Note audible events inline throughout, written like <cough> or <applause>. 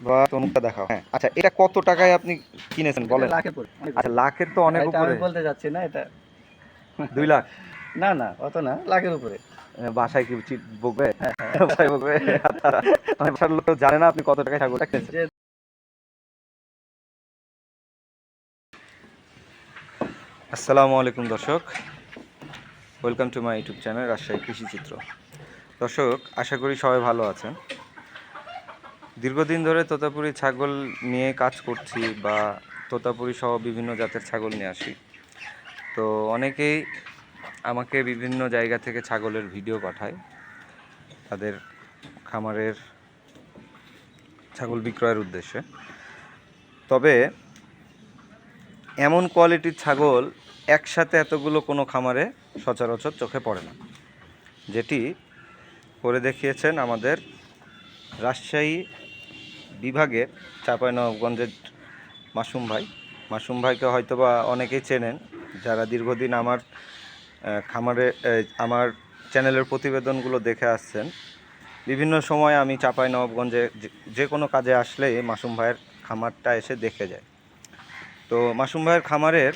বা তনুকটা দেখাও। হ্যাঁ আচ্ছা এটা কত টাকায় আপনি কিনেছেন? বলেন। লাখের আচ্ছা লাখের তো অনেক উপরে। বলতে যাচ্ছি না এটা দুই লাখ? না না অত না লাখের উপরে। বাসায় কি উচিত বকবে? <laughs> বাসায় বকবে? বাসার লোক জানে না আপনি কত টাকায় ছাগলটা কিনেছেন। আসসালামু আলাইকুম দর্শক। Welcome to my YouTube channel Rajshahi Krishi Chitra. দর্শক আশা করি সবাই ভালো আছেন। দীর্ঘদিন ধরে তোতাপুরি ছাগল নিয়ে কাজ করছি বা তোতাপুরি সহ বিভিন্ন জাতের ছাগল নিয়ে আসি। তো অনেকেই আমাকে বিভিন্ন জায়গা থেকে ছাগলের ভিডিও পাঠায়। তাদের খামারের ছাগল বিক্রয়ের উদ্দেশ্যে। তবে এমন কোয়ালিটির ছাগল একসাথে এতগুলো কোনো খামারে সচরাচর চোখে পড়ে না। যেটি করে দেখিয়েছেন আমাদের রাজশাহী বিভাগের চাঁপাইনবাবগঞ্জের মাসুম ভাই। মাসুম ভাইকে হয়তো বা অনেকেই চেনেন, যারা দীর্ঘদিন আমার খামারে আমার চ্যানেলের প্রতিবেদনগুলো দেখে আসছেন। বিভিন্ন সময় আমি চাঁপাইনবাবগঞ্জে যে- কোনো কাজে আসলেই মাসুম ভাইয়ের খামারটা এসে দেখে যায় তো মাসুম ভাইয়ের খামারের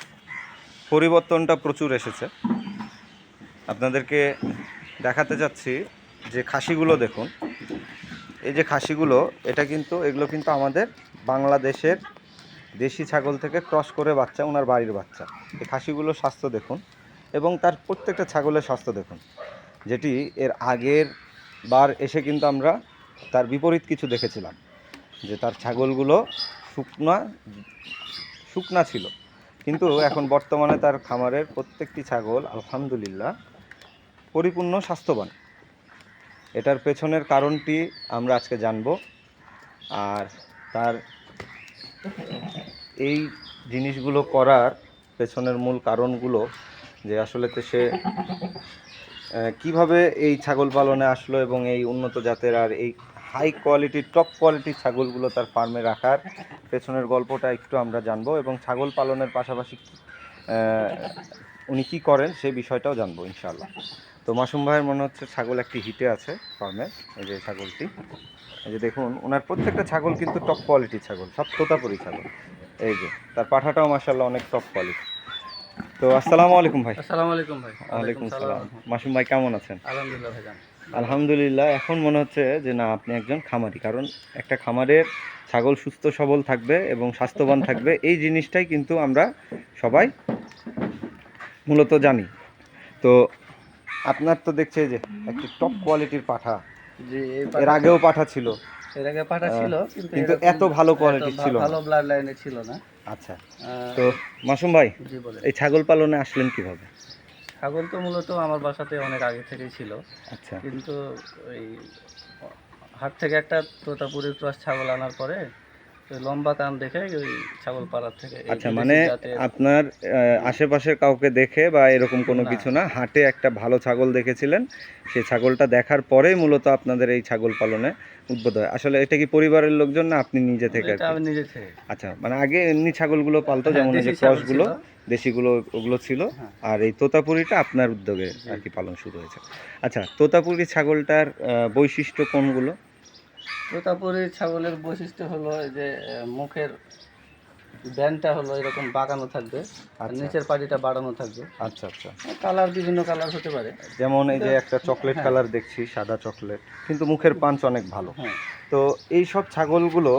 পরিবর্তনটা প্রচুর এসেছে। আপনাদেরকে দেখাতে যাচ্ছি যে খাসিগুলো দেখুন। এই যে খাসিগুলো, এটা কিন্তু, এগুলো কিন্তু আমাদের বাংলাদেশের দেশি ছাগল থেকে ক্রস করে বাচ্চা, ওনার বাড়ির বাচ্চা। এই খাসিগুলোর স্বাস্থ্য দেখুন এবং তার প্রত্যেকটা ছাগলের স্বাস্থ্য দেখুন, যেটি এর আগের বার এসে কিন্তু আমরা তার বিপরীত কিছু দেখেছিলাম, যে তার ছাগলগুলো শুকনা শুকনা ছিল। কিন্তু এখন বর্তমানে তার খামারের প্রত্যেকটি ছাগল, আলহামদুলিল্লাহ, পরিপূর্ণ স্বাস্থ্যবান। এটার পেছনের কারণটি আমরা আজকে জানব। আর তার এই জিনিসগুলো করার পেছনের মূল কারণগুলো যে আসলেতে সে কীভাবে এই ছাগল পালনে আসলো এবং এই উন্নত জাতের আর এই হাই কোয়ালিটির টপ কোয়ালিটির ছাগলগুলো তার ফার্মে রাখার পেছনের গল্পটা একটু আমরা জানব এবং ছাগল পালনের পাশাপাশি উনি কী করেন সেই বিষয়টাও জানব ইনশাআল্লাহ। তো মাসুম ভাইয়ের মনে হচ্ছে ছাগল একটি হিটে আছে ফার্মে এই যে ছাগলটি। এই যে দেখুন ওনার প্রত্যেকটা ছাগল কিন্তু টপ কোয়ালিটির ছাগল সব তোতাপুরি ছাগল। এই যে তার পাঠাটাও মাসাল্লাহ অনেক টপ কোয়ালিটি তো আসসালামু আলাইকুম ভাই। আসসালামু আলাইকুম ভাই। ওয়ালাইকুম সালাম। মাসুম ভাই কেমন আছেন? আলহামদুলিল্লাহ ভাইজান আলহামদুলিল্লাহ এখন মনে হচ্ছে যে না আপনি একজন খামারি কারণ একটা খামারের ছাগল সুস্থ সবল থাকবে এবং স্বাস্থ্যবান থাকবে এই জিনিসটাই কিন্তু আমরা সবাই মূলত জানি। তো আপনার তো দেখছে যে একটি টপ কোয়ালিটির পাঠা। এর আগেও পাঠা ছিল। এর আগে পাঠা ছিল কিন্তু এত ভালো কোয়ালিটি ছিল ভালো ব্লাড লাইনে ছিল না। আচ্ছা তো মাসুম ভাই এই ছাগল পালনে আসলেন কীভাবে? ছাগল তো মূলত আমার বাসাতে অনেক আগে থেকেই ছিল। আচ্ছা। কিন্তু ওই হাট থেকে একটা তোতাপুরি ক্রস ছাগল আনার পরে লম্বা কান দেখে ওই ছাগল পাড়ার থেকে আচ্ছা মানে আপনার আহ, আশেপাশের কাউকে দেখে বা এরকম কোনো কিছু না হাটে একটা ভালো ছাগল দেখেছিলেন সেই ছাগলটা দেখার পরেই মূলত আপনাদের এই ছাগল পালনে উদ্বোধ হয়। আসলে এটা কি পরিবারের লোকজন না আপনি নিজে থেকে? আমি নিজে থেকে। আচ্ছা মানে আগে এমনি ছাগলগুলো পালতো হ্যাঁ, যেমন এই যে ক্রসগুলো দেশিগুলো ওগুলো ছিল। হ্যাঁ। আর এই তোতাপুরিটা আপনার উদ্যোগে আর কি পালন শুরু হয়েছে। আচ্ছা তোতাপুরি ছাগলটার বৈশিষ্ট্য কোনগুলো? তোতাপুরি ছাগলের বৈশিষ্ট্য হলো যে মুখের ব্যান্ডটা হলো এরকম বাঁকানো থাকবে আর আচ্ছা। নিচের পাটিটা বাড়ানো থাকবে আচ্ছা আচ্ছা কালার বিভিন্ন কালার হতে পারে যেমন এই যে একটা চকলেট হ্যাঁ। কালার দেখছি সাদা চকলেট কিন্তু মুখের পাঞ্চ অনেক ভালো হ্যাঁ তো এই সব ছাগলগুলো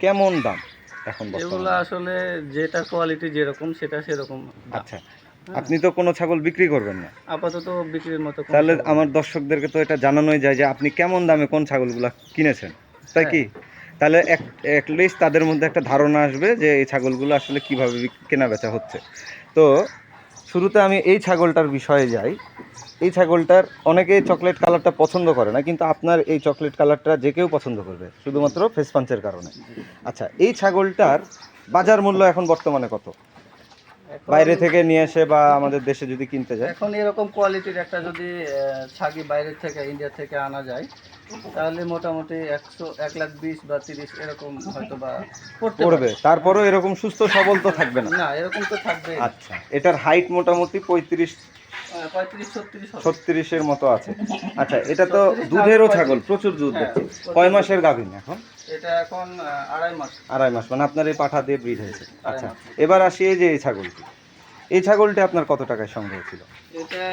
কেমন দাম এখন এগুলো আসলে যেটা কোয়ালিটি যেরকম সেটা সেরকম। আচ্ছা। আপনি তো কোনো ছাগল বিক্রি করবেন না। আপাতত বিক্রির মতো তাহলে আমার দর্শকদেরকে তো এটা জানানোই যায় যে আপনি কেমন দামে কোন ছাগলগুলো কিনেছেন তাই কি? তাহলে লিস্ট তাদের মধ্যে একটা ধারণা আসবে যে এই ছাগলগুলো আসলে কীভাবে কেনা বেচা হচ্ছে। তো শুরুতে আমি এই ছাগলটার বিষয়ে যাই। এই ছাগলটার অনেকেই চকলেট কালারটা পছন্দ করে না কিন্তু আপনার এই চকলেট কালারটা যে কেউ পছন্দ করবে শুধুমাত্র ফেস পাঞ্চের কারণে। আচ্ছা এই ছাগলটার বাজার মূল্য এখন বর্তমানে কত? বাইরে থেকে নিয়ে এসে বা আমাদের দেশে যদি কিনতে যায়। এখন এরকম কোয়ালিটির একটা যদি ছাগি বাইরে থেকে ইন্ডিয়া থেকে আনা যায় তাহলে মোটামুটি একশো এক লাখ বিশ বা তিরিশ এরকম হয়তো বা পড়বে। তারপরেও এরকম সুস্থ সবল তো থাকবে না। না এরকম তো থাকবে আচ্ছা এটার হাইট মোটামুটি পঁয়ত্রিশ। ছত্রিশের মতো আছে। আচ্ছা এটা তো দুধেরও ছাগল প্রচুর দুধ হ্যাঁ, কয় মাসের গাভিন এখন? এটা এটা এখন আড়াই মাস। আড়াই মাস মানে আপনার এই পাঠা দিয়ে ব্রিড হয়েছে। আচ্ছা এবার আসি এই যে এই ছাগলটি। এই ছাগলটি আপনার কত টাকায় সংগ্রহ ছিল? এটা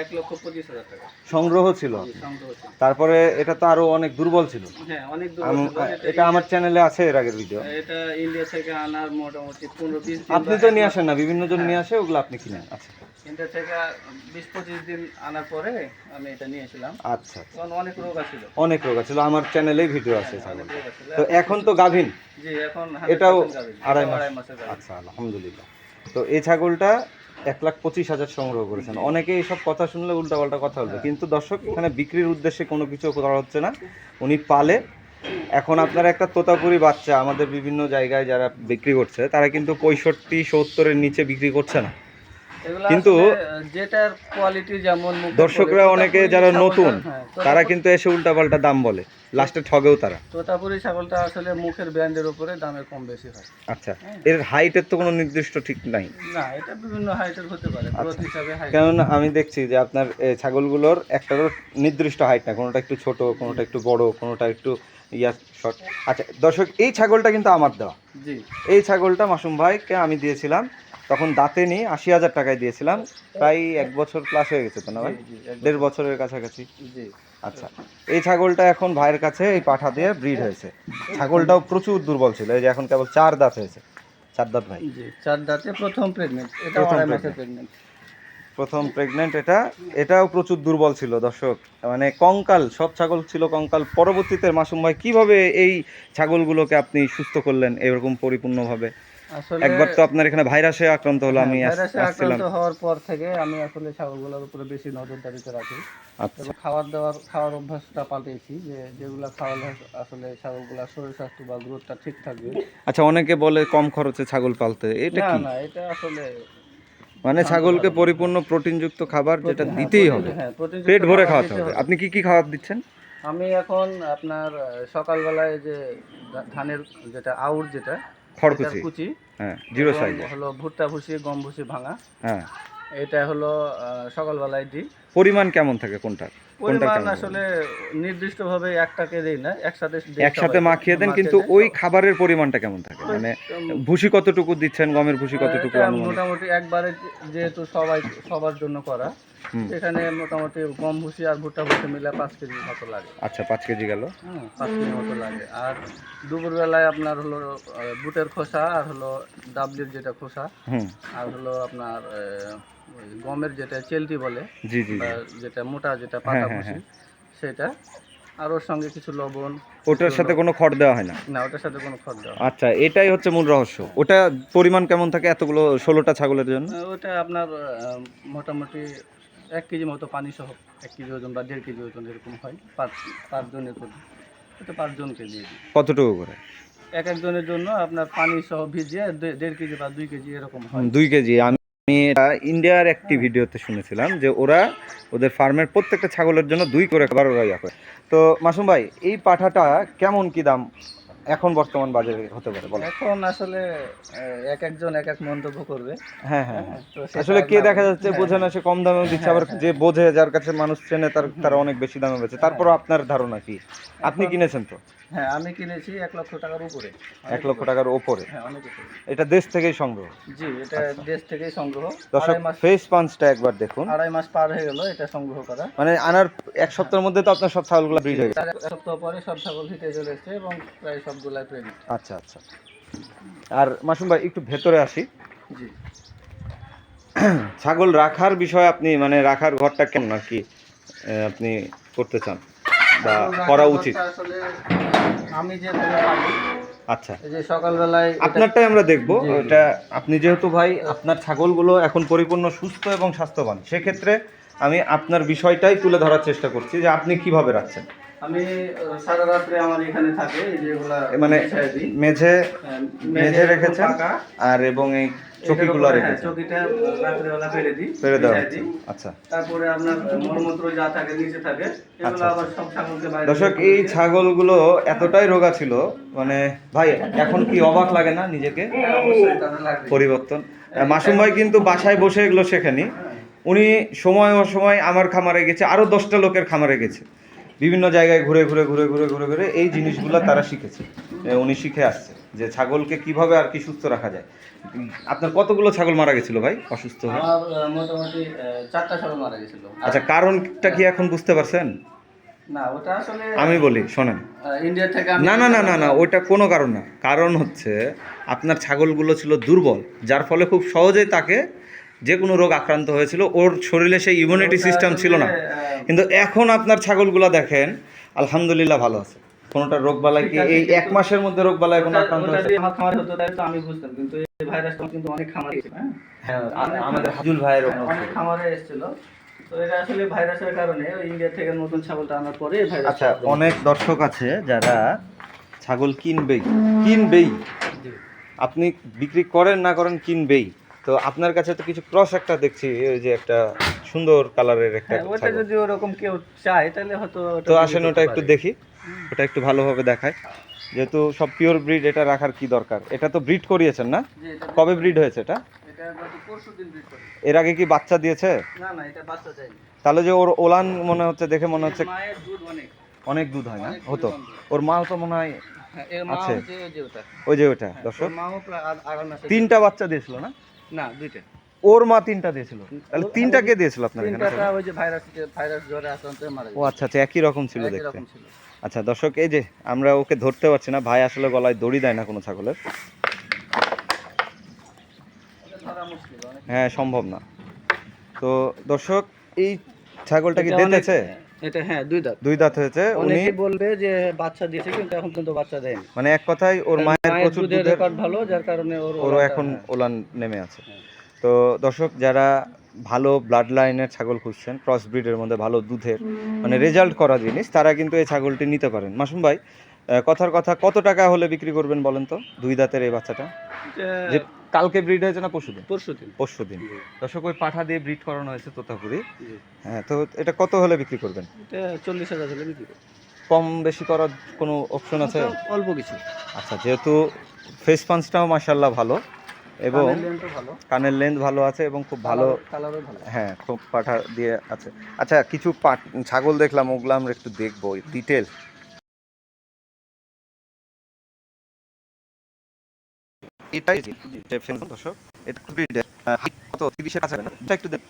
এক লক্ষ পঁচিশ হাজার টাকা। সংগ্রহ ছিল? সংগ্রহ ছিল। তারপরে এটা তো আরও অনেক দুর্বল ছিল। হ্যাঁ অনেক এটা আমার চ্যানেলে আছে এর আগের ভিডিও এটা ইন্ডিয়া থেকে আনার মোটামুটি পনেরো বিশ আপনি তো নিয়ে আসেন না বিভিন্ন জন নিয়ে আসে ওগুলো আপনি কিনেন। আচ্ছা। ইন্ডিয়া থেকে বিশ পঁচিশ দিন আনার পরে আমি এটা নিয়েছিলাম আচ্ছা অনেক রোগ আছিল। অনেক রোগ আমার চ্যানেলেই ভিডিও আছে অনেক আছিল। তো এখন তো গাভিন? জি এখন এটাও আড়াই মাস। আচ্ছা আলহামদুলিল্লাহ। তো এই ছাগলটা এক লাখ পঁচিশ হাজার সংগ্রহ করেছেন। অনেকে এইসব কথা শুনলে উল্টাপাল্টা কথা বলবে। কিন্তু দর্শক, এখানে বিক্রির উদ্দেশ্যে কোনো কিছু করা হচ্ছে না। উনি পালে। এখন আপনার একটা তোতাপুরি বাচ্চা আমাদের বিভিন্ন জায়গায় যারা বিক্রি করছে, তারা কিন্তু পঁয়ষট্টি সত্তরের নিচে বিক্রি করছে না। কিন্তু যেটার কোয়ালিটি যেমন দর্শকরা অনেকে যারা নতুন হ্যাঁ, তারা কিন্তু এসে উল্টাপাল্টা দাম বলে। লাস্টে ঠগেও তারা। তোতাপুরি ছাগলটা আসলে মুখের ব্র্যান্ডের উপরে দামে কম বেশি হয়। আচ্ছা এর হাইটের তো কোনো নির্দিষ্ট ঠিক নাই। না এটা বিভিন্ন হাইটের হতে পারে হাইট কেননা আমি দেখছি যে আপনার ছাগলগুলোর একটারও নির্দিষ্ট হাইট না কোনোটা একটু ছোট কোনোটা একটু বড় কোনোটা একটু ইয়া শর্ট আচ্ছা দর্শক এই ছাগলটা কিন্তু আমার দেওয়া। জি। এই ছাগলটা মাসুম ভাইকে আমি দিয়েছিলাম। তখন দাঁতে নিয়ে আশি হাজার টাকায় দিয়েছিলাম। প্রায় এক বছর প্লাস হয়ে গেছে তো না ভাই। দেড় বছরের কাছাকাছি। আচ্ছা এই ছাগলটা এখন ভাইয়ের কাছে এই পাঠা দিয়ে ব্রিড হয়েছে। ছাগলটাও প্রচুর দুর্বল ছিল এই যে এখন কেবল চার দাঁত হয়েছে। চার দাঁত ভাই। চার দাঁতে প্রথম প্রেগনেন্ট এটা প্রথম আড়াই মাসের প্রেগনেন্ট প্রথম প্রেগনেন্ট এটা এটাও প্রচুর দুর্বল ছিল দর্শক। মানে কঙ্কাল সব ছাগল ছিল কঙ্কাল। পরবর্তীতে মাসুম ভাই কীভাবে এই ছাগলগুলোকে আপনি সুস্থ করলেন এরকম পরিপূর্ণভাবে? একবার তো আপনার এখানে ভাইরাসে আক্রান্ত হলো আমি হ্যাঁ, ভাইরাসে আসছিলাম। আক্রান্ত হওয়ার পর থেকে আমি আসলে ছাগলগুলোর উপরে বেশি নজরদারিতে রাখি। আচ্ছা। এবং খাবার দাবার খাওয়ার অভ্যাসটা পাল্টেছি যে যেগুলো খাওয়ালে আসলে ছাগলগুলোর শরীর স্বাস্থ্য বা গ্রোথটা ঠিক থাকবে। আচ্ছা অনেকে বলে কম খরচে ছাগল পালতে এটা কি? না এটা আসলে মানে ছাগলকে পরিপূর্ণ প্রোটিনযুক্ত খাবার যেটা হ্যাঁ, দিতেই হবে। হ্যাঁ, পেট ভরে খাওয়াতে হবে। আপনি কি কি খাবার দিচ্ছেন? আমি এখন আপনার সকালবেলায় যে ধানের যেটা আউর যেটা খড়কুচি কুচি। হ্যাঁ জিরো সাইজ হলো ভুট্টা ভুসি গম ভুসি ভাঙা। হ্যাঁ। এটা হলো সকালবেলায় দিই পরিমাণ কেমন থাকে কোনটার? কোনটা পরিমাণ আসলে নির্দিষ্টভাবে একটাকে দেই না একসাথে একসাথে মাখিয়ে দেন কিন্তু ওই খাবারের পরিমাণটা কেমন থাকে? মানে ভুসি কতটুকু দিচ্ছেন গমের ভুসি কতটুকু মোটামুটি একবারে যেহেতু সবাই সবার জন্য করা। সেখানে মোটামুটি গম ভুসি আর ভুট্টা ভুসি মিলে পাঁচ কেজি মতো লাগে। আচ্ছা পাঁচ কেজি গেল। পাঁচ কেজি মতো লাগে। আর দুপুরবেলায় আপনার হলো বুটের খোসা আর হলো ডাবলির যেটা খোসা আর হলো আপনার গমের যেটা চেলটি বলে জি জি যেটা মোটা যেটা হ্যাঁ, পাতা হ্যাঁ, ভুসি সেটা। আর ওর সঙ্গে কিছু লবণ ওটার সাথে কোনো খড় দেওয়া হয় না? না ওটার সাথে কোনো খড় দেওয়া আচ্ছা এটাই হচ্ছে মূল রহস্য। ওটা পরিমাণ কেমন থাকে এতগুলো ষোলোটা ছাগলের জন্য? ওটা আপনার মোটামুটি এক কেজি মতো পানি সহ এক কেজি ওজন বা দেড় কেজি ওজন এরকম হয় পাঁচ পাঁচজনের প্রতি। ওটা পাঁচজনকে দিয়ে দিই কতটুকু করে? এক একজনের জন্য আপনার পানি সহ ভিজিয়ে দেড় কেজি বা দুই কেজি এরকম হয়। দুই কেজি আমি এটা ইন্ডিয়ার একটি ভিডিওতে শুনেছিলাম যে ওরা ওদের ফার্মের প্রত্যেকটা ছাগলের জন্য দুই করে খাবার ওরা ইয়া করে। তো মাসুম ভাই এই পাঠাটা কেমন কি দাম এখন বর্তমান বাজারে হতে পারে বলো। এখন আসলে এক একজন এক এক মন্তব্য করবে। হ্যাঁ হ্যাঁ হ্যাঁ। আসলে কে দেখা যাচ্ছে হ্যাঁ, বোঝে না সে কম দামেও দিচ্ছে আবার যে বোঝে যার কাছে মানুষ চেনে তার তারা অনেক বেশি দামে বেচে। তারপর আপনার ধারণা কি? আপনি কিনেছেন তো? হ্যাঁ আমি কিনেছি এক লক্ষ টাকার উপরে। এক লক্ষ টাকার ওপরে হ্যাঁ অনেক উপরে। এটা দেশ থেকেই সংগ্রহ? জি এটা দেশ থেকেই সংগ্রহ। দর্শক ফেস পাঞ্চটা একবার দেখুন। আড়াই মাস পার হয়ে গেল এটা সংগ্রহ করা। মানে আনার এক সপ্তাহের মধ্যে তো আপনার সব ছাগলগুলো ব্রিড হয়ে গেছে। এক সপ্তাহ পরে সব ছাগল হিটে চলে এসছে এবং প্রায় সবগুলাই প্রেগনেন্ট আচ্ছা আচ্ছা। আর মাসুম ভাই একটু ভেতরে আসি। জি। ছাগল রাখার বিষয়ে আপনি মানে রাখার ঘরটা কেমন আর কি আপনি করতে চান? বা করা উচিত? আসলে আমি যে আচ্ছা। যে সকালবেলায় আপনারটাই আমরা দেখব। এটা আপনি যেহেতু ভাই আপনার ছাগলগুলো এখন পরিপূর্ণ সুস্থ এবং স্বাস্থ্যবান সেক্ষেত্রে আমি আপনার বিষয়টাই তুলে ধরার চেষ্টা করছি যে আপনি কীভাবে রাখছেন। আমি সারা রাত্রে আমার এখানে থাকে যেগুলা মানে মেঝে হ্যাঁ, মেঝে রেখেছেন। আর এবং এই চকিগুলো হ্যাঁ, রেখেছেন? চকিটা রাত্রেবেলা ফেলে দিই ফেলে বিছায় আচ্ছা। তারপরে আপনার মলমূত্র যা থাকে নিচে থাকে এগুলো আচ্ছা, আবার সব ছাগলকে বাইরে দর্শক এই ছাগলগুলো এতটাই রোগা ছিল মানে ভাই এখন কি অবাক লাগে না নিজেকে? হ্যাঁ। পরিবর্তন। মাসুম ভাই কিন্তু বাসায় বসে এগুলো শেখেনি। উনি সময় অসময় আমার খামারে গেছে আরও দশটা লোকের খামারে গেছে। বিভিন্ন জায়গায় ঘুরে ঘুরে ঘুরে ঘুরে ঘুরে ঘুরে এই জিনিসগুলো তারা শিখেছে। উনি শিখে আসছে যে ছাগলকে কীভাবে আর কি সুস্থ রাখা যায়। আপনার কতগুলো ছাগল মারা গেছিল ভাই অসুস্থ হয়ে? মোটামুটি চারটা ছাগল মারা গেছিল। আচ্ছা কারণটা কি এখন বুঝতে পারছেন? না ওটা আসলে আমি বলি শোনেন। ইন্ডিয়া থেকে না না না না না ওইটা কোনো কারণ না। কারণ হচ্ছে আপনার ছাগলগুলো ছিল দুর্বল যার ফলে খুব সহজেই তাকে যে কোনো রোগ আক্রান্ত হয়েছিল ওর শরীরে সেই ইমিউনিটি সিস্টেম ছিল না। কিন্তু এখন আপনার ছাগলগুলো দেখেন আলহামদুলিল্লাহ ভালো আছে। কোনোটা রোগ বালাই কি এই এক মাসের মধ্যে রোগ বালাই কোনো আক্রান্ত হয়েছে। হতো তাহলে তো আমি বুঝতাম। কিন্তু এই ভাইরাসটা কিন্তু অনেক খামারে হ্যাঁ? হ্যাঁ আমাদের হাজুল ভাইয়ের অনেক খামারে এসেছিল। এটা আসলে ভাইরাসের কারণে ওই ইন্ডিয়া থেকে নতুন ছাগলটা আনার পরে এই ভাইরাস আচ্ছা অনেক দর্শক আছে যারা ছাগল কিনবেই কিনবেই। আপনি বিক্রি করেন না করেন কিনবেই। তো আপনার কাছে তো কিছু ক্রস একটা দেখছি ওই যে একটা সুন্দর কালারের একটা হ্যাঁ ওটা যদি ওরকম কেউ চায় তাহলে হয়তো তো আসেন ওটা একটু দেখি। ওটা একটু ভালোভাবে দেখায় যেহেতু সব পিওর ব্রিড এটা রাখার কি দরকার? এটা তো ব্রিড করিয়েছেন না? কবে ব্রিড হয়েছে এটা। এর আগে কি বাচ্চা দিয়েছে? না না এটা বাচ্চা তাহলে যে ওর ওলান মনে হচ্ছে দেখে মনে হচ্ছে অনেক। অনেক দুধ হয় না? হতো। ওর মাও তো মনে হয় হ্যাঁ, আছে। ওই যে ওটা। ওই যে ওটা হ্যাঁ, দর্শক। তিনটা বাচ্চা দিয়েছিল না? না দুইটা। ওর মা তিনটা দিয়েছিল। তাহলে তিনটা কে দিয়েছিল আপনার এখানে? তিনটা ওই যে ভাইরাস ভাইরাস জ্বরে আক্রান্ত মারা ও আচ্ছা আচ্ছা একই রকম ছিল দেখতে। আচ্ছা দর্শক এই যে আমরা ওকে ধরতে পারছি না ভাই আসলে গলায় দড়ি দেয় না কোনো ছাগলের। হ্যাঁ সম্ভব না। তো দর্শক এই ছাগলটা কি দেতেছে? এটা হ্যাঁ দুই দাঁত। দুই দাঁত হয়েছে। উনি বলবে যে বাচ্চা দিয়েছে কিন্তু এখন পর্যন্ত বাচ্চা দেয়নি। মানে এক কথায় ওর মায়ের প্রচুর দুধের রেকর্ড ভালো যার কারণে ওর এখন হ্যাঁ। ওলান নেমে আছে। হ্যাঁ। তো দর্শক যারা ভালো ব্লাড লাইনের ছাগল খুঁজছেন ক্রস ব্রিডের মধ্যে ভালো দুধের মানে রেজাল্ট করা জিনিস তারা কিন্তু এই ছাগলটি নিতে পারেন। মাসুম ভাই কথার কথা কত টাকা হলে বিক্রি করবেন বলেন তো? দুই দাঁতের এই বাচ্চাটা? যে কালকে ব্রিড হয়েছে না পরশু দিন পরশুদিন। পরশু দিন দর্শক ওই পাঠা দিয়ে ব্রিড করানো হয়েছে তোতাপুরি। হ্যাঁ তো এটা কত হলে বিক্রি করবেন? এটা চল্লিশ হাজার হলে বিক্রি। কম বেশি করার কোনো অপশন আছে? অল্প কিছু। আচ্ছা যেহেতু ফেস পাঞ্চটাও মাসাল্লাহ ভালো এবং কানের length ভালো। কানের লেন্থ ভালো আছে এবং খুব ভালো কালারও ভালো। হ্যাঁ খুব পাঠা দিয়ে আছে। আচ্ছা কিছু ছাগল দেখলাম ওগুলো আমরা একটু দেখব ডিটেল এটাই যে দর্শক এটা height কত? তিরিশের না? এটা একটু দেখ।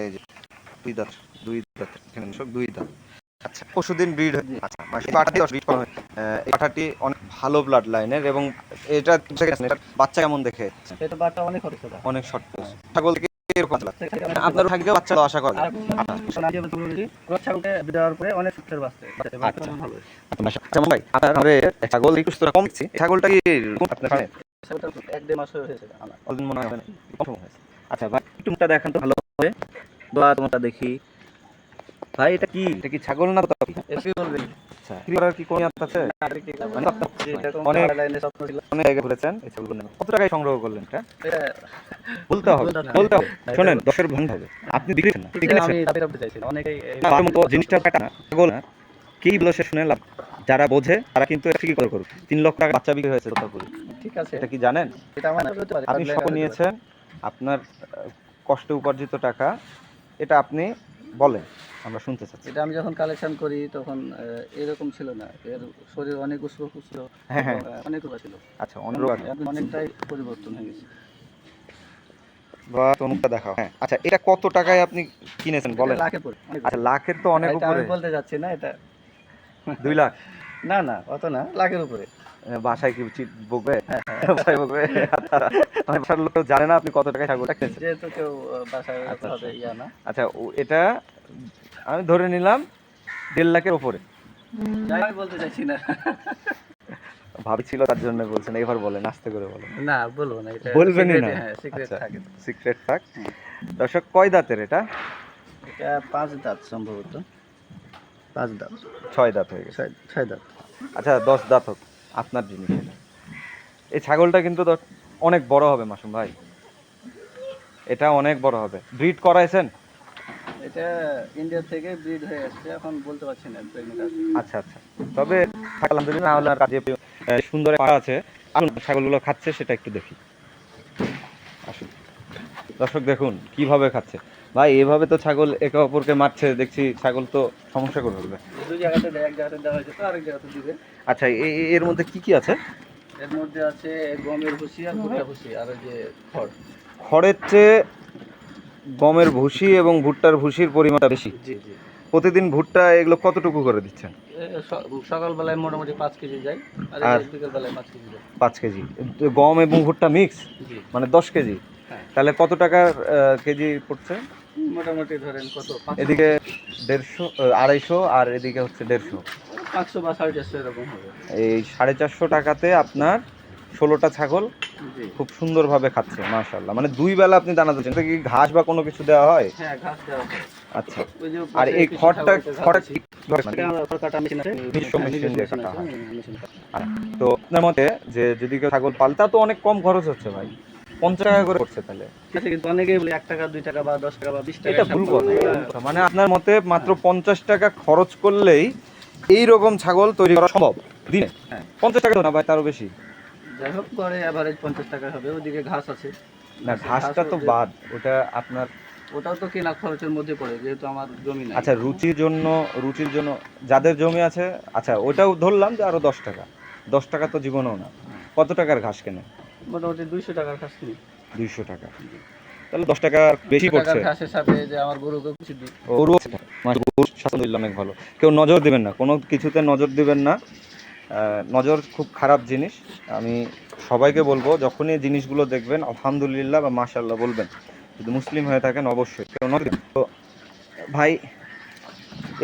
এই যে দুই দাঁত দুই দাঁত এখানে দর্শক দুই দাঁত। আচ্ছা পশুদিন ব্রিড আচ্ছা মানে এই পাঠাটি ব্রিড করা হয়। এই পাঠাটি অনেক ভালো ব্লাড লাইনের এবং এটা বাচ্চা কেমন দেখে? এটা বাচ্চা অনেক অনেক শর্ট ছাগল থেকে আপনার ভাগ্যে বাচ্চা আচ্ছা। ছাগল কম মনে হয় আচ্ছা ভাই একটু দেখান তো ভালো হবে দোয়া তোমারটা দেখি ভাই এটা কি এটা কি ছাগল না আচ্ছা। কি করার কি কোন ইয়াত আছে? আগে কি যে এরকম অনেক- লাইনে স্বপ্ন ছিল। অনেক জায়গায় ঘুরেছেন? এই ছাগলগুলো কত টাকায় সংগ্রহ করলেন এটা? এটা বলতে হবে বলতে হবে। বলতে হবে। না, শোনেন এটা- দশের ভাঙতে হবে। আপনি বিক্রি না ঠিক আমি দাবি রাখতে চাইছি অনেকেই এই- না, আমার মতো জিনিসটা কাটা না। ছাগল না। কি বলে সে শুনে লাভ? যারা বোঝে তারা কিন্তু এটা ঠিকই করে করুক। তিন লক্ষ টাকা বাচ্চা বিক্রি হয়েছে তোতাপুরি ঠিক আছে। এটা কি জানেন? এটা আমার আপনি সব নিয়েছেন আপনার কষ্টে উপার্জিত টাকা এটা আপনি বলেন। আমরা শুনতে চাচ্ছি। এটা আমি যখন কালেকশন করি তখন এরকম ছিল না। এর শরীর অনেক উষ্ণ ছিল হ্যাঁ, হ্যাঁ। অনেক রোগা ছিল। আচ্ছা অনেক রোগ অনেকটাই পরিবর্তন হয়ে গেছে। বা তনুকটা দেখাও। হ্যাঁ আচ্ছা এটা কত টাকায় আপনি কিনেছেন? বলেন। লাখের পরে আচ্ছা লাখের তো অনেক উপরে। বলতে যাচ্ছি না এটা দুই লাখ? না না অত না লাখের উপরে। বাসায় কি উচিত বকবে? <laughs> বাসায় বকবে? আমার বাসার লোক জানে না আপনি কত টাকায় ছাগলটা কিনেছেন। যেহেতু কেউ বাসায় আচ্ছা, ইয়া না। আচ্ছা এটা আমি ধরে নিলাম দেড় লাখের উপরে। যাই বলতে চাইছি না। ভাবি ছিল তার জন্য বলছেন এবার বলেন আস্তে করে বলেন না বলব না এটা বলবেনই না হ্যাঁ সিক্রেট আচ্ছা থাকে। সিক্রেট থাক। দর্শক কয় দাঁতের এটা? এটা পাঁচ দাঁত সম্ভবত। পাঁচ দাঁত। ছয় দাঁত হয়ে গেছে। ছয় ছয় দাঁত। আচ্ছা দশ দাঁত হোক আপনার জিনিস এটা। এই ছাগলটা কিন্তু অনেক বড় হবে মাসুম ভাই। এটা অনেক বড় হবে। ব্রিড করাইছেন? এটা ইন্ডিয়া থেকে ব্রিড হয়ে আসছে এখন বলতে পারছি না প্রেগনেন্ট আছে। আচ্ছা আচ্ছা। তবে আলহামদুলিল্লাহ হলে আর কাজে সুন্দর পাড়া আছে। আসুন ছাগলগুলো খাচ্ছে সেটা একটু দেখি। আসুন। দর্শক দেখুন কীভাবে খাচ্ছে। ভাই এভাবে তো ছাগল একে অপরকে মারছে দেখছি ছাগল তো সমস্যা করে ফেলবে আচ্ছা এর মধ্যে কি কি আছে? এর মধ্যে আছে গমের ভুসি আর ভুট্টা ভুসি আর যে খড়। খড়ের চেয়ে গমের ভুসি এবং ভুট্টার ভুসির পরিমাণটা বেশি। প্রতিদিন ভুট্টা এগুলো কতটুকু করে দিচ্ছেন? সকালবেলায় মোটামুটি পাঁচ কেজি যায় আর আর- পাঁচ কেজি যায়। পাঁচ কেজি। গম এবং ভুট্টা মিক্স? মানে দশ কেজি? হ্যাঁ। তাহলে কত টাকার কেজি পড়ছে? মোটামুটি ধরেন কত এদিকে দেড়শো আড়াইশো আর এদিকে হচ্ছে দেড়শো। পাঁচশো বা সাড়ে চারশো এরকম হবে। এই সাড়ে চারশো টাকাতে আপনার ষোলোটা ছাগল খুব সুন্দরভাবে খাচ্ছে মাশাল্লাহ মানে দুই বেলা আপনি দানা দিচ্ছেন কি ঘাস বা কোনো কিছু দেওয়া হয়? হ্যাঁ। আচ্ছা। আর এই খড়টা খড়টা কাটা। তো আপনার মতে যে যদি কেউ ছাগল পালতা তো অনেক কম খরচ হচ্ছে ভাই। পঞ্চাশ টাকা করে পড়ছে তাহলে। ঠিক আছে, কিন্তু অনেকেই বলে এক টাকা দুই টাকা বা দশ টাকা বা বিশ টাকা এটা ভুল কথা। মানে আপনার মতে মাত্র পঞ্চাশ টাকা খরচ করলেই এই রকম ছাগল তৈরি করা সম্ভব? দিনে? হ্যাঁ। পঞ্চাশ টাকা তো না ভাই তারও বেশি। যাই হোক পরে অ্যাভারেজ পঞ্চাশ টাকা হবে ওদিকে ঘাস আছে। না ঘাসটা তো বাদ ওটা আপনার ওটাও তো কেনা খরচের মধ্যে পড়ে যেহেতু আমার জমি নাই। আচ্ছা রুচির জন্য রুচির জন্য যাদের জমি আছে আচ্ছা ওটাও ধরলাম যে আরও দশ টাকা। দশ টাকা তো জীবনেও না। কত টাকার ঘাস কেনে মোটামুটি দুইশো টাকার ঘাস কিনি। দুইশো টাকা। তাহলে দশ টাকা বেশি পড়ছে। ঘাসের সাথে যে আমার গরুকে কিছু দিই। স্বাস্থ্য আলহামদুলিল্লাহ অনেক ভালো। কেউ নজর দিবেন না কোনো কিছুতে নজর দিবেন না। নজর খুব খারাপ জিনিস। আমি সবাইকে বলব যখনই জিনিসগুলো দেখবেন আলহামদুলিল্লাহ বা মাশাল্লাহ বলবেন যদি মুসলিম হয়ে থাকেন অবশ্যই। তো ভাই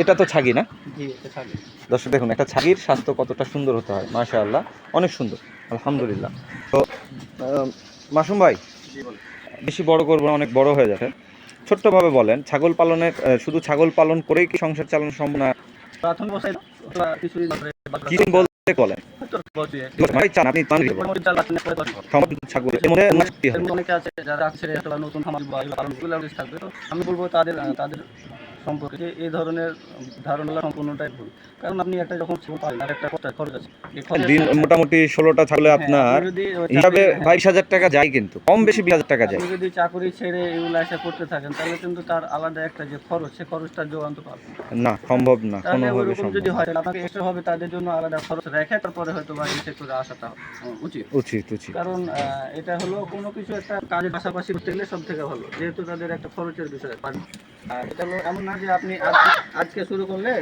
এটা তো ছাগি না? দর্শক দেখুন একটা ছাগির স্বাস্থ্য কতটা সুন্দর হতে হয় মাশাআল্লাহ অনেক সুন্দর আলহামদুলিল্লাহ। তো মাসুম ভাই বেশি বড় করব অনেক বড় হয়ে যাবে। ছোট্টভাবে বলেন ছাগল পালনের শুধু ছাগল পালন করেই কি সংসার চালানো সম্ভব না? কিছুদিন ধরে সমাজ অনেকে আছে যারা ছেড়ে নতুন খামার বা আমি বলব তাদের তাদের সম্পর্কে যে এই ধরনের ধারণা সম্পূর্ণটাই ভুল। কারণ আপনি একটা যখন পালেন তার একটা খরচ খরচ আছে। দিন মোটামুটি ষোলোটা ছাগলে হ্যাঁ, আপনার হিসাবে চাকরি- বাইশ হাজার টাকা যায় কিন্তু কম বেশি বিশ হাজার টাকা যায়। যদি চাকরি ছেড়ে এগুলো এসে করতে থাকেন তাহলে কিন্তু তার আলাদা একটা যে খরচ সে খরচটা যোগান্ত পাবে না। সম্ভব না কোনোভাবে সম্ভব যদি হয় আপনাকে এক্সট্রা হবে তাদের জন্য আলাদা খরচ রেখে তারপরে হয়তো বা এই সেক্টরে আসাটা উচিত। উচিত উচিত। কারণ এটা হলো কোনো কিছু একটা কাজের পাশাপাশি করতে গেলে সব থেকে ভালো যেহেতু তাদের একটা খরচের বিষয় আর এটা এমন না যে আপনি আজ- আজকে শুরু করলে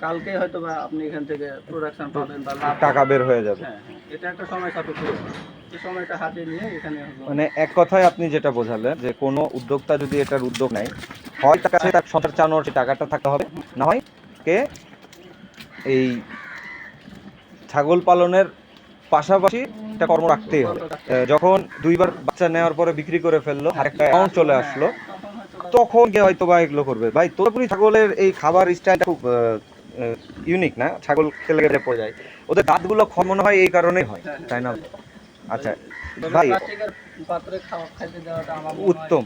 কালকে হয়তো বা আপনি এখান থেকে প্রোডাকশন পাবেন বা টাকা বের হয়ে যাবে। হ্যাঁ হ্যাঁ এটা একটা সময় সাপেক্ষ। সময়টা হাতে নিয়ে এখানে মানে এক কথায় আপনি যেটা বোঝালেন যে কোনো উদ্যোক্তা যদি এটার উদ্যোগ নেয় হয় তার সংসার চালানোর সেই টাকাটা থাকতে হবে না হয় কে এই ছাগল পালনের পাশাপাশি একটা কর্ম রাখতেই হবে। যখন দুইবার বাচ্চা নেওয়ার পরে বিক্রি করে ফেলল আর একটা অ্যামাউন্ট চলে আসলো তখন গিয়ে হয়তো বা এগুলো করবে। ভাই তোরপুরি ছাগলের এই খাবার স্টাইলটা খুব ইউনিক না? ছাগল খেলে গেলে পড়ে যায়। ওদের দাঁতগুলো ক্ষমন মনে হয় এই কারণেই হয়, তাই না? আচ্ছা ভাই পাত্রে খাওয়া খাইতে দেওয়াটা আমার উত্তম।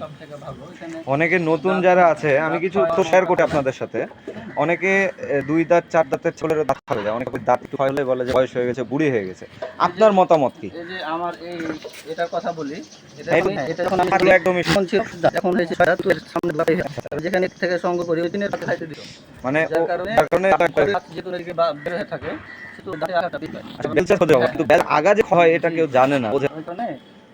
অনেকে নতুন যারা আছে আমি কিছু তো শেয়ার করি আপনাদের সাথে। অনেকে দুই দাঁত চার দাঁতের ছেলের দাঁত খাওয়া যায়। অনেকে দাঁত একটু হলে বলে যে বয়স হয়ে গেছে বুড়ি হয়ে গেছে। আপনার মতামত কি? এই যে আমার এই কথা বলি এটা যখন- আমি একদমই এখন হয়েছে সামনে থেকে সংগ্রহ করি ওই দিনের খাইতে দিত মানে যার কারণে যেহেতু বের হয়ে থাকে সেহেতু দাঁতে হয়। আচ্ছা, কিন্তু আগা যে হয় এটা কেউ জানে না। বোঝে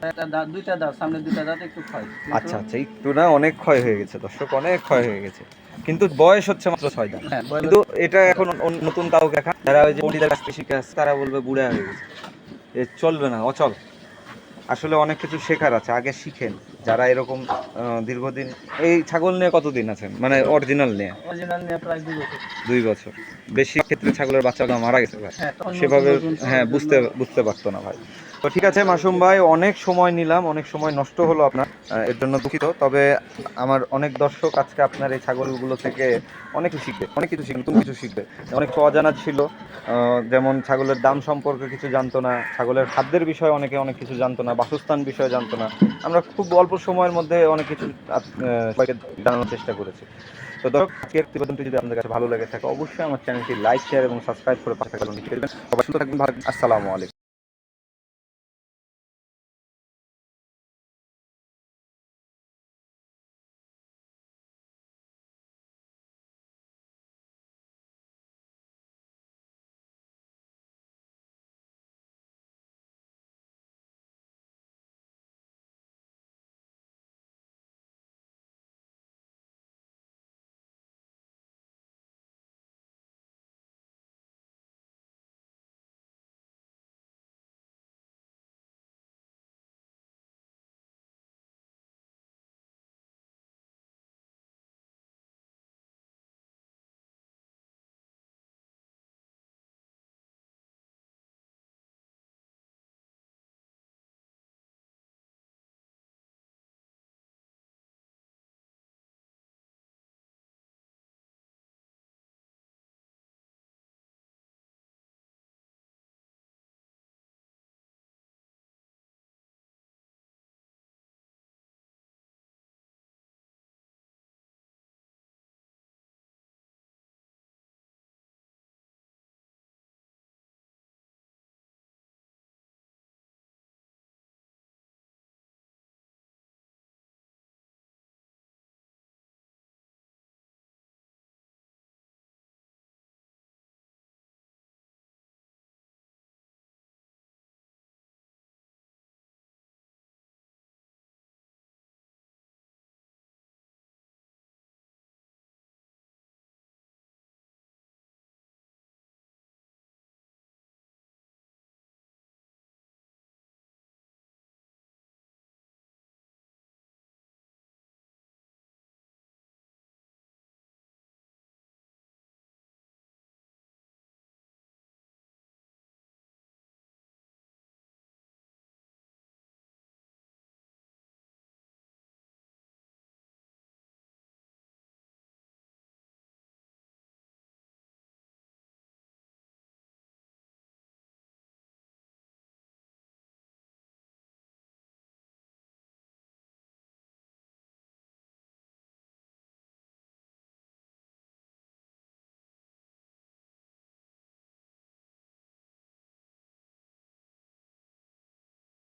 ওই কারণে একটা দাঁত দুইটা দাঁত সামনে দুইটা দাঁত একটু ক্ষয়। আচ্ছা আচ্ছা একটু না অনেক ক্ষয় হয়ে গেছে দর্শক অনেক ক্ষয় হয়ে গেছে। কিন্তু বয়স হচ্ছে মাত্র ছয় দাঁত। হ্যাঁ কিন্তু এটা এখন নতুন কাউকে দেখা যারা ওই যে পন্ডিতের কাছ থেকে শিখে আসছে তারা বলবে বুড়া হয়ে গেছে। এ চলবে না অচল। আসলে অনেক কিছু শেখার আছে আগে শিখেন। যারা এরকম দীর্ঘদিন এই ছাগল নিয়ে কতদিন আছেন? মানে অরিজিনাল নিয়ে? অরিজিনাল নিয়ে প্রায় দুই বছর। দুই বছর। বেশি ক্ষেত্রে ছাগলের বাচ্চাগুলো মারা গেছে ভাই। হ্যাঁ সেভাবে হ্যাঁ বুঝতে বুঝতে পারতো না ভাই। তো ঠিক আছে মাসুম ভাই অনেক সময় নিলাম অনেক সময় নষ্ট হলো আপনার এর জন্য দুঃখিত। তবে আমার অনেক দর্শক আজকে আপনার এই ছাগলগুলো থেকে অনেক কিছু শিখবে অনেক কিছু শিখবে নতুন কিছু শিখবে। অনেক অজানা ছিল যেমন ছাগলের দাম সম্পর্কে কিছু জানতো না ছাগলের খাদ্যের বিষয়ে অনেকে অনেক কিছু জানতো না বাসস্থান বিষয়ে জানতো না। আমরা খুব অল্প সময়ের মধ্যে অনেক কিছু সবাইকে জানানোর চেষ্টা করেছি। তো দর্শক, আজকের প্রতিবেদনটি যদি আপনাদের কাছে ভালো লেগে থাকে, অবশ্যই আমার চ্যানেলটি লাইক, শেয়ার এবং সাবস্ক্রাইব করে পাশে থাকবেন সবাই সুস্থ থাকবেন। আসসালামু আলাইকুম।